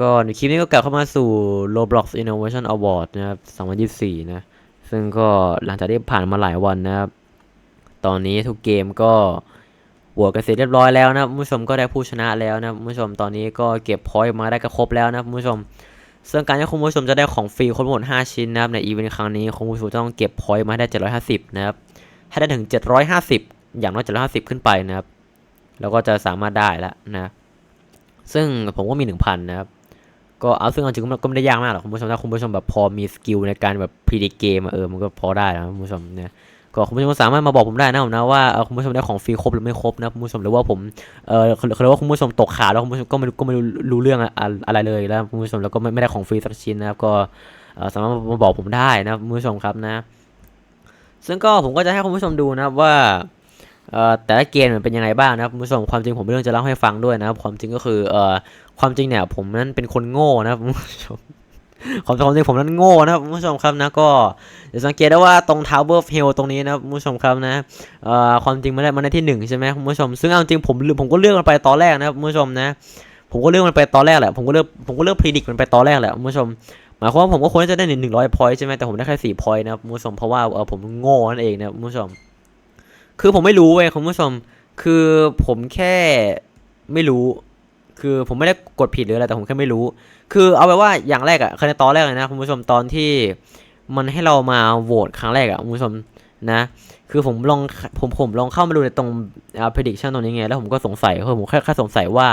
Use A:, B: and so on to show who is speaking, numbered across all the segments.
A: ก็คลิปนี้ก็กลับเข้ามาสู่ Roblox Innovation Award นะครับ 2024 นะ ซึ่งก็หลังจากที่ผ่านมาหลายวันนะครับ ตอนนี้ทุกเกมก็โหวตกันเสร็จเรียบร้อยแล้วนะผู้ชมก็ได้ผู้ชนะแล้วนะผู้ชมตอนนี้ก็เก็บพอยต์มาได้ก็ครบแล้วนะผู้ชม ซึ่งการที่คุณผู้ชมจะได้ของฟรีครบหมด 5 ชิ้นนะครับในอีเวนต์ครั้งนี้คุณผู้ชมจะต้องเก็บพอยต์มาให้ได้ 750 นะครับ ให้ได้ถึง 750 อย่างน้อย750 ขึ้นไปนะครับ แล้วก็จะสามารถได้แล้วนะ ซึ่งผมก็มี 1,000 นะครับ ก็เอาซึ่งเอาจริงก็ไม่ได้ยากมากหรอกคุณผู้ชมถ้าคุณผู้ชมแบบพอมีสกิลในการแบบพ r ดิเกมเออมันก็พอได้นะคุณผู้ชมเนี่ยก็คุณผู้ชมสามารถมาบอกผมได้นะผมนะว่าคุณผู้ชมได้ของฟรีครบหรือไม่ครบนะคุณผู้ชมหรือว่าผมเออเขาเรียกว่าคุณผู้ชมตกขาแล้วคุณผู้ชมก็ไม่รู้ก็ไม่รู้เรื่องอะไรเลยแล้วคุณผู้ชมแล้วก็ไม่ได้ของฟรีสักชิ้นนะครับก็สามารถมาบอกผมได้นะคุณผู้ชมครับนะ ซึ่งก็ผมก็จะให้คุณผู้ชมดูนะว่า แต่ละเกมมันเป็นยังไงบ้างนะครับคุณผู้ชมความจริงผมไม่เรื่องจะเล่าให้ฟังด้วยนะครับความจริงก็คือเอ่อความจริงเนี่ยผมนั้นเป็นคนโง่นะครับคุณผู้ชมความจริงผมนั้นโง่นะครับคุณผู้ชมครับนะก็จะสังเกตได้ว่าตรง Tower of Hell ตรงนี้นะครับคุณผู้ชมครับนะเอ่อความจริงมันได้มันได้ที่หนึ่งใช่ไหมคุณผู้ชมซึ่งเอาจริงผมผมก็เลือกมันไปตอนแรกนะครับคุณผู้ชมนะผมก็เลือกมันไปตอนแรกแหละผมก็เลือกผมก็เลือกพรีดิกมันไปตอนแรกแหละคุณผู้ชมหมายความว่าผมก็ควรจะได้หนึ่งหนึ่งร้อยพอยต์ใช่ไหมแต่ผมได้แค่สี่พอยต์นะครับคุณผู้ชมเพราะว่าเออผมโง่นั่นเองนะคุณผู้ชม คือผมไม่รู้เว้ยคุณผู้ชม คือผมแค่ไม่รู้ คือผมไม่ได้กดผิดหรืออะไรแต่ผมแค่ไม่รู้ คือเอาไปว่าอย่างแรกอะคือในตอนแรกเลยนะคุณผู้ชมตอนที่มันให้เรามาโหวตครั้งแรกอะคุณผู้ชมนะ คือผมลองผมผมลองเข้ามาดูในตรงอ่า prediction ตรงนี้ไงแล้วผมก็สงสัยคือผมแค่แค่สงสัยว่า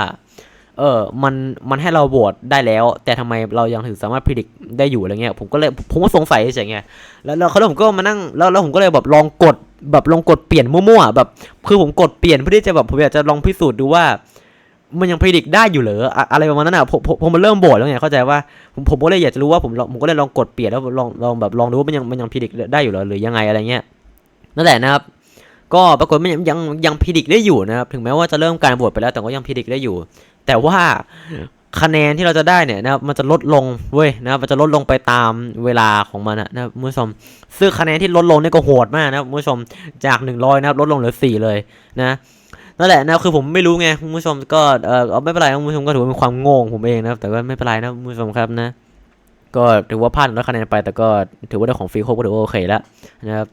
A: เออมันมันให้เราโหวตได้แล้ว แต่ทำไมเรายังถึงสามารถพิจิตได้อยู่อะไรเงี้ยผมก็เลยผมก็สงสัยเฉยไงแล้วแล้วแล้วผมก็มานั่งแล้วแล้วผมก็เลยแบบลองกดแบบลองกดเปลี่ยนมั่วๆแบบคือผมกดเปลี่ยนเพื่อที่จะแบบผมอยากจะลองพิสูจน์ดูว่า มันยังพิจิตได้อยู่เหรออะอะไรประมาณนั้นอะผมผมผมมันเริ่มโบดแล้วไงเข้าใจว่าผมผมก็เลยอยากจะรู้ว่าผมผมก็เลยลองกดเปลี่ยนแล้วลองลองแบบลองดูว่ามันยังมันยังพิจิตได้อยู่เหรอหรือยังไงอะไรเงี้ยนั่นแหละนะครับ ก็ปรากฏมันยังยังยังพิจิตได้อยู่นะครับ ถึงแม้ว่าจะเริ่มการโหวตไปแล้วแต่ก็ยังพิจิตได้อยู่ แต่ว่าคะแนนที่เราจะได้เนี่ยนะครับมันจะลดลงเว้ยนะครับมันจะลดลงไปตามเวลาของมันนะครับคุณผู้ชมซึ่งคะแนนที่ลดลงนี่ก็โหดมากนะครับคุณผู้ชมจาก 100 นะครับลดลงเหลือ 4 เลยนะนั่นแหละนะคือผมไม่รู้ไงคุณผู้ชมก็เออไม่เป็นไรคุณผู้ชมก็ถือว่าเป็นความโง่ของผมเองนะครับแต่ก็ไม่เป็นไรนะคุณผู้ชมครับนะก็ถือว่าพลาดแล้วคะแนนไปแต่ก็ถือว่าได้ของฟรีโคก็ถือว่าโอเคแล้วนะครับ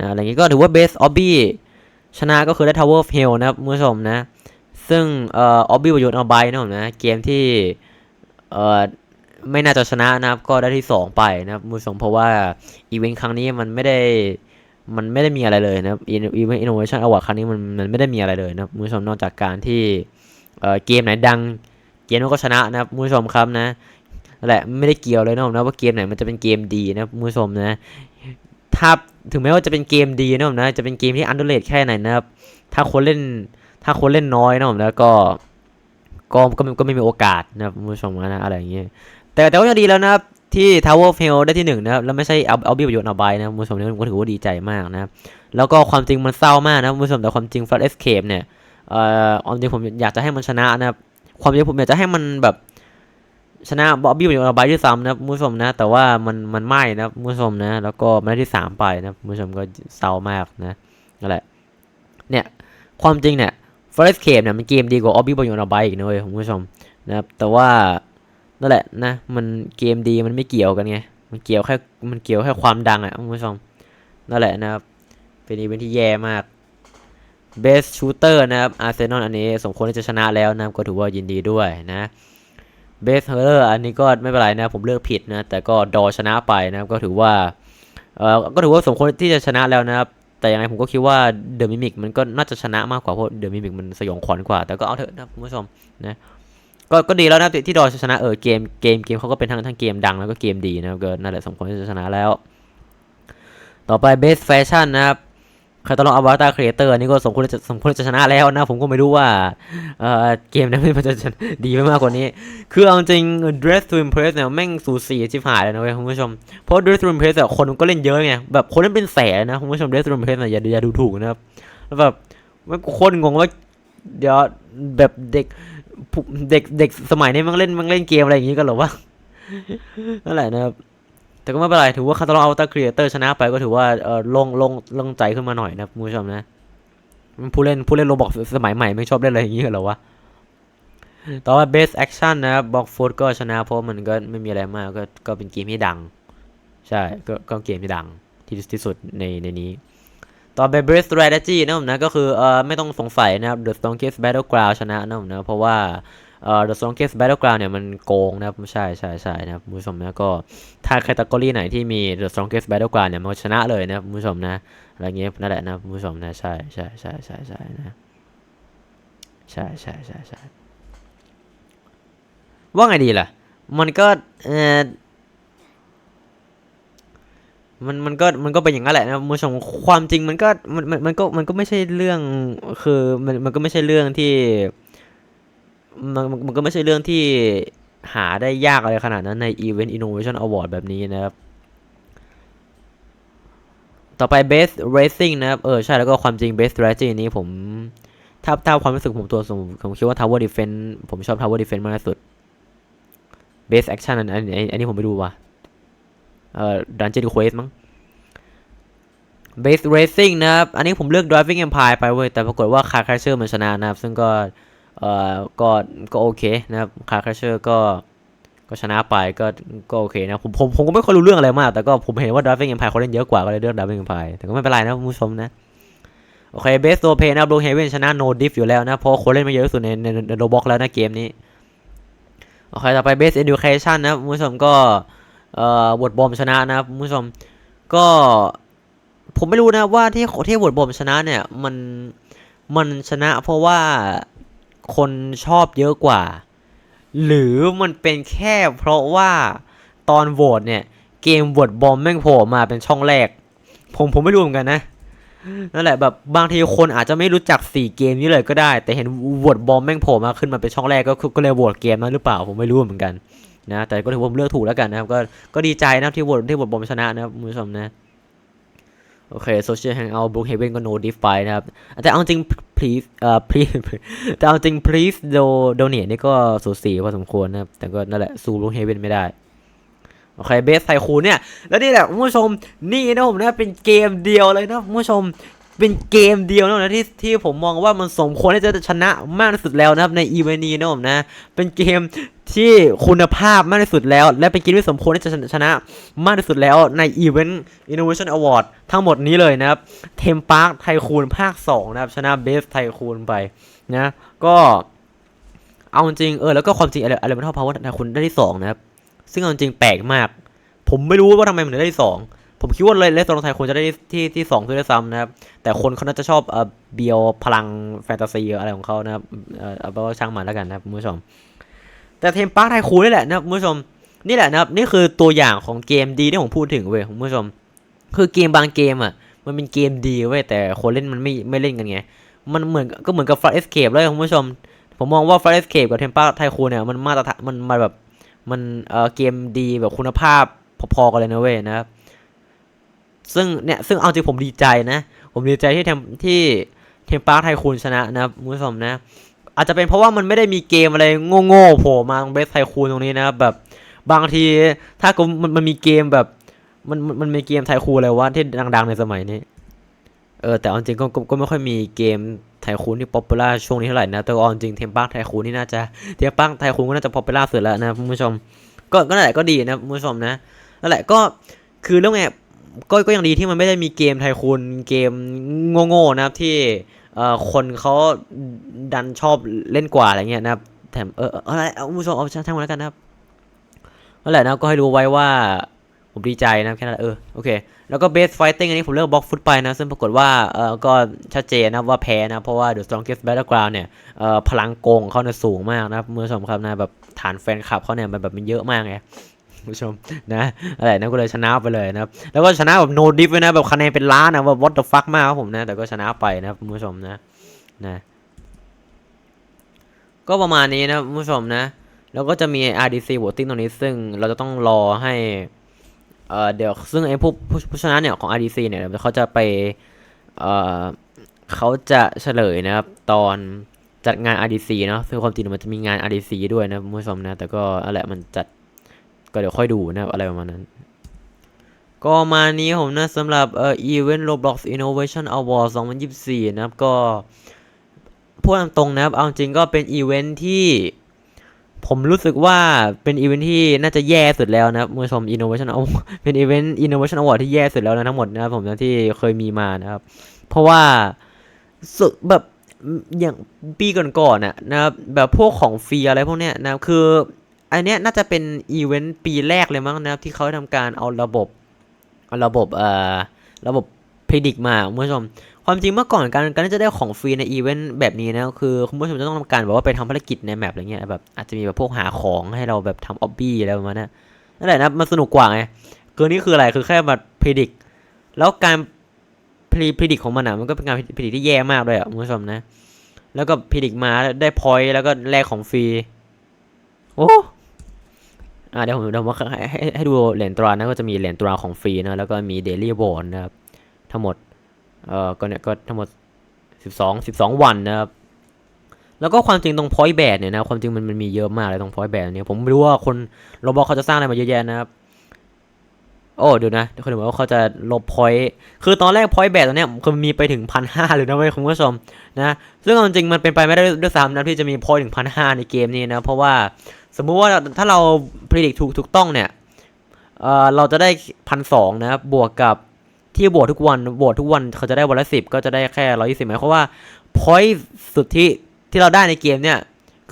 A: นะอะไรอย่างงี้ก็ถือว่าเบสออบบี้ชนะก็คือได้ Tower of Hell นะครับคุณผู้ชมนะ ซึ่งเอ่อออบบี้ประโยชน์เอาใบนะครับผมนะเกมที่เอ่อไม่น่าจะชนะนะครับ ก็ได้ที่ 2 ไปนะครับคุณผู้ชมเพราะว่าอีเวนต์ครั้งนี้มันไม่ได้มันไม่ได้มีอะไรเลยนะครับอีเวนต์อินโนเวชันอวอร์ดครั้งนี้มันมันไม่ได้มีอะไรเลยนะครับคุณผู้ชมนอกจากการที่เอ่อเกมไหนดังเกมนั้นก็ชนะนะครับคุณผู้ชมครับนะแหละไม่ได้เกี่ยวเลยนะครับนะว่าเกมไหนมันจะเป็นเกมดีนะคุณผู้ชมนะ ถ้าถึงแม้ว่าจะเป็นเกมดีนะครับนะจะเป็นเกมที่อันเดอร์เลดแค่ไหนนะครับ ถ้าคนเล่นถ้าคนเล่นน้อยนะผมแล้วก็ก็ก็ก็ไม่มีโอกาสนะครับผู้ชมนะอะไรอย่างเงี้ยแต่แต่ก็ยังดีแล้วนะครับที่ Tower of Hell ได้ที่หนึ่งนะครับแล้วไม่ใช่เอาเอาบี้ประโยชน์เอาใบนะผู้ชมเนี่ยผมก็ถือว่าดีใจมากนะครับแล้วก็ความจริงมันเศร้ามากนะผู้ชมแต่ความจริง Flash Escape เนี่ยเอ่อความจริงผมอยากจะให้มันชนะนะครับความจริงผมอยากจะให้มันแบบ ชนะบอบบี้ประโยชน์เอาใบที่ซ้ำนะคุณผู้ชมนะ แต่ว่ามันมันไม่นะคุณผู้ชมนะ แล้วก็มาได้ที่สามไปนะคุณผู้ชมก็เศร้ามากนะนั่นแหละเนี่ยความจริงเนี่ย Forest Cave เนี่ยมันเกมดีกว่า Obby b o y o n a b y อีกนะเว้ยคุณผู้ชมนะครับแต่ว่านั่นแหละนะ มันเกมดีมันไม่เกี่ยวกันไงมันเกี่ยวแค่มันเกี่ยวแค่ความดังอะคุณผู้ชมนั่นแหละนะครับเป็นอีเวนท์ที่แย่มาก Best Shooter นะครับ Arsenal อันนี้สมควรที่จะชนะแล้วนะครับก็ถือว่ายินดีด้วยนะ Best Horror อันนี้ก็ไม่เป็นไรนะผมเลือกผิดนะ แต่ก็ดอชนะไปนะครับก็ถือว่าเอ่อก็ถือว่าสมควรที่จะชนะแล้วนะครับ แต่ยังไงผมก็คิดว่าเดอะมิมิกมันก็น่าจะชนะมากกว่าเพราะเดอะมิมิกมันสยองขวัญกว่า แต่ก็เอาเถอะนะคุณผู้ชมนะก็ก็ดีแล้วนะที่ดอชนะเออเกมเกมเกมเขาก็เป็นทั้งทั้งเกมดังแล้วก็เกมดีนะครับก็นั่นแหละสมควรที่จะชนะแล้ว ต่อไป Best Fashion นะครับ ใครต้องลองอวตารครีเอเตอร์นี่ก็สมควรจะสมควรจะชนะแล้วนะ ผมก็ไม่รู้ว่าเอ่อเกมนั้นมันจะดีไปมากกว่านี้ คือเอาจริง Dress to Impress เนี่ยแม่งสูสีชิบหายเลยนะเว้ยคุณผู้ชม เพราะ Dress to Impress อะคนมันก็เล่นเยอะไงแบบคนเล่นเป็นแสนนะคุณผู้ชม Dress to Impress อะอย่าอย่าดูถูกนะครับแล้วแบบมันคนงงว่าเดี๋ยวแบบเด็กผู้เด็กเด็กสมัยนี้มันเล่นมันเล่นเกมอะไรอย่างงี้กันหรอวะนั่นแหละนะครับ แต่ก็ไม่เป็นไรถือว่าคาตาลองอัลต a าครีเอเตอร์ชนะไปก็ถือว่าเออลงลงลงใจขึ้นมาหน่อยนะคุณผู้ชมนะผู้เล่นผู้เล่นโรบอกสมัยใหม่ไม่ชอบเล่นอะไรอย่างงี้กันเหรอวะต่อมา best action นะครับ box foot ก็ชนะเพราะมันก็ไม่มีอะไรมากก็ก็เป็นเกมที่ดัง ใช่ก็ก็เกมที่ดังที่ที่สุดในในนี้ ต่อไป best strategy นะผมนะก็คือเอ่อไม่ต้องสงสัยนะครับ the strongest battleground ชนะนะผมนะเพราะว่า เอ่อ the strongest battleground เนี่ยมันโกงนะครับ ใช่ใช่ใช่นะครับคุณผู้ชมนะก็ถ้าแคตตากรีไหนที่มี the strongest battleground เนี่ยมันชนะเลยนะครับคุณผู้ชมนะอะไรเงี้ยนั่นแหละนะคุณผู้ชมนะใช่ใช่ใช่ใช่ใช่นะใช่ใช่ใช่ใช่ว่าไงดีล่ะ มันก็เออมันมันก็มันก็เป็นอย่างนั้นแหละนะคุณผู้ชมความจริงมันก็มันมันมันก็มันก็ไม่ใช่เรื่องคือมันมันก็ไม่ใช่เรื่องที่ มันมันก็ไม่ใช่เรื่องที่หาได้ยากอะไรขนาดนั้นใน Event Innovation Award แบบนี้นะครับ ต่อไป Best Racing นะครับ เออ ใช่แล้วก็ความจริง Best Strategy นี้ผม ถ้าถ้าความรู้สึกผมตัวผมผมคิดว่า Tower Defense ผมชอบ Tower Defense มากที่สุด Best Action อันอันอันอันนี้ผมไม่ดูว่ะ เอ่อ Dungeon Quest มั้ง Base Racing นะครับ อันนี้ผมเลือก Driving Empire ไปเว้ย แต่ปรากฏว่า Car Crusher มันชนะนะครับ ซึ่งก็ เอ่อก็ก็โอเคนะครับ Car Crusher ก็ก็ชนะไปก็ก็โอเคนะผมผมผมก็ไม่ค่อยรู้เรื่องอะไรมาก แต่ก็ผมเห็นว่า Driving Empire เขาเล่นเยอะกว่าก็เลยเลือก Driving Empire แต่ก็ไม่เป็นไรนะคุณผู้ชมนะโอเค Best Role Play นะครับ Gloomhaven ชนะ No Diff อยู่แล้วนะเพราะคนเล่นมาเยอะที่สุดในในใน Roblox แล้วนะเกมนี้โอเคต่อไป Best Education นะคุณผู้ชมก็เอ่อบทบอมชนะนะคุณผู้ชมก็ผมไม่รู้นะว่าที่ที่บทบอมชนะเนี่ยมันมันชนะเพราะว่า คนชอบเยอะกว่า หรือมันเป็นแค่เพราะว่าตอนโหวตเนี่ย เกมบทบอมแม่งโผล่มาเป็นช่องแรก ผมผมไม่รู้เหมือนกันนะนั่นแหละแบบบางทีคนอาจจะไม่รู้จักสี่เกมนี้เลยก็ได้ แต่เห็นโหวตบอมแม่งโผล่มาขึ้นมาเป็นช่องแรกก็ก็เลยโหวตเกมนั้นหรือเปล่าผมไม่รู้เหมือนกันนะแต่ก็ถือว่าผมเลือกถูกแล้วกันนะครับก็ก็ดีใจนะที่บทที่บทบอมชนะนะครับคุณผู้ชมนะ โอเคโซเชียลแฮงเอาท์บ o ู k เฮเว่นก็ no diff ไปนะครับ แต่เอาจริง please เอ่อ please แต่เอาจริง please do donate นี่ก็สูสีพอสมควรนะครับ แต่ก็นั่นแหละ สู้บ o ู k เฮเว่นไม่ได้ โอเคเบสไซคูเนี่ย แล้วนี่แหละคุณผู้ชม นี่นะผมนะ เป็นเกมเดียวเลยนะคุณผู้ชม เป็นเกมเดียวนะที่ที่ผมมองว่ามันสมควรที่จะชนะมากที่สุดแล้วนะครับในอีเวนต์นี้นะผมนะ เป็นเกมที่คุณภาพมากที่สุดแล้ว และเป็นเกมที่สมควรที่จะชนะมากที่สุดแล้วในอีเวนต์ Innovation Award ทั้งหมดนี้เลยนะครับเทมพาร์คไทคูนภาค 2 นะครับ ชนะเบสไทคูนไปนะก็เอาจริงเออแล้วก็ความจริงอะไรอะไรมันเท่าพาวเวอร์ไทคูนได้ที่2นะครับซึ่งเอาจริงแปลกมาก ผมไม่รู้ว่าทำไมมันถึงได้ที่2 ผมคิดว่าเลสโตนไทยควรจะได้ที่ที่สองด้วยซ้ำนะครับ แต่คนเขาน่าจะชอบเอ่อเบียวพลังแฟนตาซีอะไรของเขานะครับเอ่อเอาเป็นว่าช่างมันแล้วกันนะครับคุณผู้ชม แต่เทมปาร์คไทคูนนี่แหละนะครับคุณผู้ชมนี่แหละนะครับนี่คือตัวอย่างของเกมดีที่ผมพูดถึงเว้ยคุณผู้ชม คือเกมบางเกมอะมันเป็นเกมดีเว้ยแต่คนเล่นมันไม่ไม่เล่นกันไงมันเหมือนก็เหมือนกับ Far Escape เลยคุณผู้ชม ผมมองว่า Far Escape กับ Temple Tycoon เนี่ยมันมาตรฐานมันมาแบบมันเออเกมดีแบบคุณภาพพอๆกันเลยนะเว้ยนะครับ ซึ่งเนี่ยซึ่งเอาจริงผมดีใจนะ ผมดีใจที่เทมที่เทมปาร์คไทคูนชนะนะครับคุณผู้ชมนะ อาจจะเป็นเพราะว่ามันไม่ได้มีเกมอะไรโง่ๆโผล่มาตรงเบสไทคูนตรงนี้นะครับแบบบางทีถ้ากูมันมันมีเกมแบบ มันมันมีเกมไทคูนอะไรวะที่ดังๆในสมัยนี้ เออแต่เอาจริงก็ก็ก็ไม่ค่อยมีเกมไทคูนที่ป๊อปปูล่าช่วงนี้เท่าไหร่นะแต่เอาจริงเทมปาร์คไทคูนนี่น่าจะเทมปาร์คไทคูนก็น่าจะป๊อปปูล่าสุดแล้วนะคุณผู้ชม ก็ก็นั่นแหละก็ดีนะคุณผู้ชมนะนั่นแหละก็คือเรื่องไง ก็ก็ยังดีที่มันไม่ได้มีเกมไทคูนเกมโง่ๆนะครับที่เอ่อคนเขาดันชอบเล่นกว่าอะไรเงี้ยนะครับแถมเอออะไรเอาผู้ชมเอาช่างมันแล้วกันนะครับนั่นแหละนะก็ให้รู้ไว้ว่าผมดีใจนะแค่นั้นเออโอเค แล้วก็เบสไฟติ้งอันนี้ผมเลือกบล็อกฟุตไปนะ ซึ่งปรากฏว่าเออก็ชัดเจนนะว่าแพ้นะ เพราะว่า The Strongest Battleground เนี่ยเออพลังโกงเขาเนี่ยสูงมากนะครับคุณผู้ชมครับนะแบบฐานแฟนคลับเขาเนี่ยมันแบบมันเยอะมากไง ผู้ชมนะอะไรนะก็เลยชนะไปเลยนะครับแล้วก็ชนะแบบโนดิฟเลยนะแบบคะแนนเป็นล้านนะว่า what the fuck มากครับผมนะแต่ก็ชนะไปนะครับผู้ชมนะนะก็ประมาณนี้นะผู้ชมนะ แล้วก็จะมี RDC voting ตรงนี้ซึ่งเราจะต้องรอให้เอ่อเดี๋ยวซึ่งไอ้ผู้ผู้ชนะเนี่ยของ RDC เนี่ยเดี๋ยเขาจะไปเอ่อเขาจะเฉลยนะครับตอนจัดงาน RDC เนาะซึ่งความจริงมันจะมีงาน RDC ด้วยนะผู้ชมนะ แต่ก็อะไรมันจัด ก็เดี๋ยวค่อยดูนะครับอะไรประมาณนั้น ก็มานี้ผมนะสำหรับเอ่อ Event Roblox Innovation Award 2024 นะครับ ก็พูดตรงนะครับ เอาจริงก็เป็นอีเวนท์ที่ผมรู้สึกว่าเป็นอีเวนท์ที่น่าจะแย่สุดแล้วนะครับคุณผู้ชม Innovation Award เป็นอีเวนต์ Innovation Award ที่แย่สุดแล้วนะทั้งหมดนะครับผมนะที่เคยมีมานะครับ เพราะว่าสุดแบบอย่างปีก่อนๆน่ะนะครับแบบพวกของฟรีอะไรพวกเนี้ยนะครับคือ อันเนี้ยน่าจะเป็นอีเวนต์ปีแรกเลยมั้งนะครับที่เขาทำการเอาระบบเอาระบบเอ่อระบบพ r ดิกมาคุณผู้ชม ความจริงเมื่อก่อนการการจะได้ของฟรีในอีเวนต์แบบนี้นะคือคุณผู้ชมจะต้องทำการแบบว่าไปทำภารกิจในแมปอะไรเงี้ยแบบอาจจะมีแบบพวกหาของให้เราแบบทำออบบี้อะไรประมาณนั้นนั่นแหละนะมันสนุกกว่าไงคือนี่คืออะไรคือแค่มาพ r ดิกแล้วการพ r พ r ดิกของมันอะมันก็เป็นการพ r ดิกที่แย่มากเลยอะคุณผู้ชมนะ แล้วก็พ r ดิกมาได้พอยต์แล้วก็แลกของฟรี โอ้ อ่าเดี๋ยวผมเดี๋ยวผมให้ให้ดูเหรียญตรานะก็จะมีเหรียญตราของฟรีนะแล้วก็มีเดลี่โบนนะครับทั้งหมดเอ่อก็เนี่ยก็ทั้งหมดสิบสองสิบสองวันนะครับแล้วก็ความจริงตรงพอยต์แบดเนี่ยนะความจริงมันมันมีเยอะมากเลยตรงพอยต์แบดเนี่ยผมไม่รู้ว่าคนโรบอทเขาจะสร้างอะไรมาเยอะแยะนะครับโอ้เดี๋ยวนะเดี๋ยวคนบอกว่าเขาจะลบพอยต์คือตอนแรกพอยต์แบดตอนเนี้ยคือมีไปถึงพันห้าเลยนะเว้ยคุณผู้ชมนะซึ่งเอาจริงมันเป็นไปไม่ได้ด้วยซ้ำนะที่จะมีพอยต์ถึงพันห้าในเกมนี้นะเพราะว่า สมมุติว่าถ้าเราพ r ดิกถูกถูกต้องเนี่ยเอ่อเราจะได้พันสองนะครับบวกกับที่โหวตทุกวันโหวตทุกวันเขาจะได้วันละสิบก็จะได้แค่ร้อยี่สิบหมายความว่า point สุดที่ที่เราได้ในเกมเนี่ย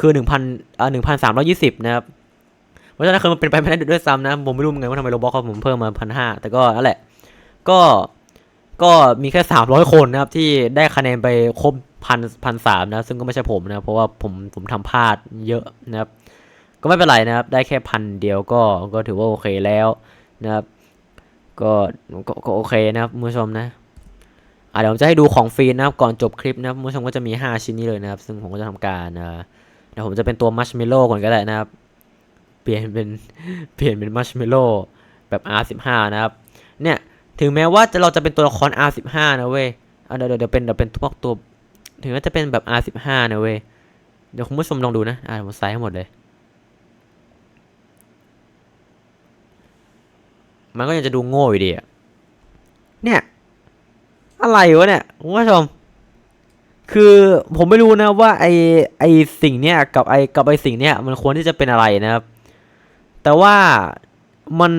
A: คือหนึ่งพันเอ่อหนึ่งพันสามร้อยี่สิบนะครับเพราะฉะนั้นคือมันเป็นไปไม่ได้ด้วยซ้ำนะผมไม่รู้เหมือนกันว่าทำไมโรบอทเขาผมเพิ่มมาพันห้าแต่ก็นั่นแหละ ก็ก็มีแค่สามร้อยคนนะครับที่ได้คะแนนไปครบพันพันสามนะซึ่งก็ไม่ใช่ผมนะเพราะว่าผมผมทำพลาดเยอะนะครับ ก็ไม่เป็นไรนะครับ ได้แค่พันเดียวก็ก็ถือว่าโอเคแล้วนะครับก็ก็ก็โอเคนะครับคุณผู้ชมนะอะเดี๋ยวผมจะให้ดูของฟรีนะครับก่อนจบคลิปนะครับคุณผู้ชมก็จะมี 5 ชิ้นนี้เลยนะครับ ซึ่งผมก็จะทำการเดี๋ยวผมจะเป็นตัวมัชเมลโล่ก่อนก็ได้นะครับ เปลี่ยนเป็นเปลี่ยนเป็นมัชเมลโล่แบบ R15 นะครับ เนี่ยถึงแม้ว่าจะเราจะเป็นตัวละคร R15 นะเว้ยเดี๋ยวเดี๋ยวเดี๋ยวเป็นเดี๋ยวเป็นพวกตัว ถึงแม้จะเป็นแบบ R15 นะเว้ยเดี๋ยวคุณผู้ชมลองดูนะอะผมใส่ให้หมดเลย มันก็ยังจะดูโง่อยู่ดีอะเนี่ย อะไรวะเนี่ยคุณผู้ชม คือผมไม่รู้นะว่าไอไอสิ่งเนี้ยกับไอกับไอสิ่งเนี้ยมันควรที่จะเป็นอะไรนะครับ แต่ว่ามัน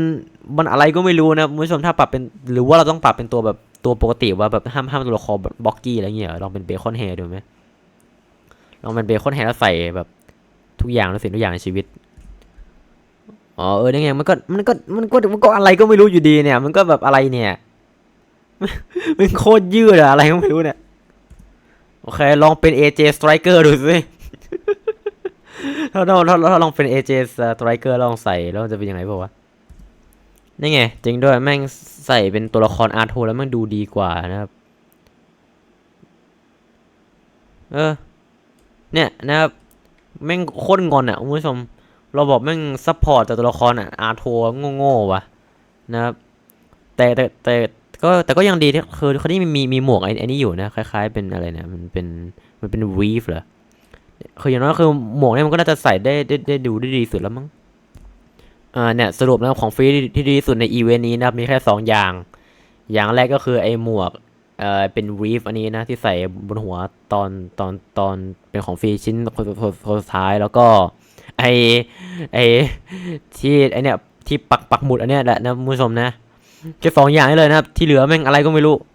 A: มันอะไรก็ไม่รู้นะคุณผู้ชมถ้าปรับเป็นหรือว่าเราต้องปรับเป็นตัวแบบตัวปกติว่าแบบห้ามห้ามตัวละครแบบบ็อกกี้อะไรเงี้ยลองเป็นเบคอนแฮร์ดูไหมลองเป็นเบคอนแฮร์แล้วใส่แบบทุกอย่างทุกสิ่งทุกอย่างในชีวิต อ๋อเออนี่ไงมันก็มันก็มันก็มันก็อะไรก็ไม่รู้อยู่ดีเนี่ย มันก็แบบอะไรเนี่ยมันโคตรยืดอะอะไรก็ไม่รู้เนี่ยโอเค ลองเป็น AJ Striker ดูสิถ้าเราถ้าถ้าลองเป็น AJ Striker ลองใส่แล้วจะเป็นยังไงบ้างวะนี่ไงจริงด้วยแม่งใส่เป็นตัวละคร R2 แล้วแม่งดูดีกว่านะครับ เออ เนี่ยนะครับ แม่งโคตรงอนอะคุณผู้ชม เราบอกแม่งซัพพอร์ตแต่ตัวละครอะ R2 โง่ๆวะนะครับแต่แต่แต่ก็แต่ก็ยังดีที่คือเขาที่มีมีมีหมวกไอ้นี่อยู่นะคล้าย ๆ เป็นอะไรเนี่ยมันเป็นมันเป็นวีฟเหรอคืออย่างน้อยคือหมวกเนี่ยมันก็น่าจะใส่ได้ได้ได้ดูได้ดีสุดแล้วมั้งอ่าเนี่ยสรุปนะของฟรีที่ดีที่สุดในอีเวนต์นี้นะครับมีแค่สองอย่าง อย่างแรกก็คือไอ้หมวกเอ่อเป็นวีฟอันนี้นะที่ใส่บนหัวตอนตอนตอนเป็นของฟรีชิ้นคนสุดท้ายแล้วก็ ไอไอที่ไอเนี่ยที่ปักปักหมุดอันเนี้ยแหละนะคุณผู้ชมนะแค่สองอย่างนี้เลยนะครับ ที่เหลือแม่งอะไรก็ไม่รู้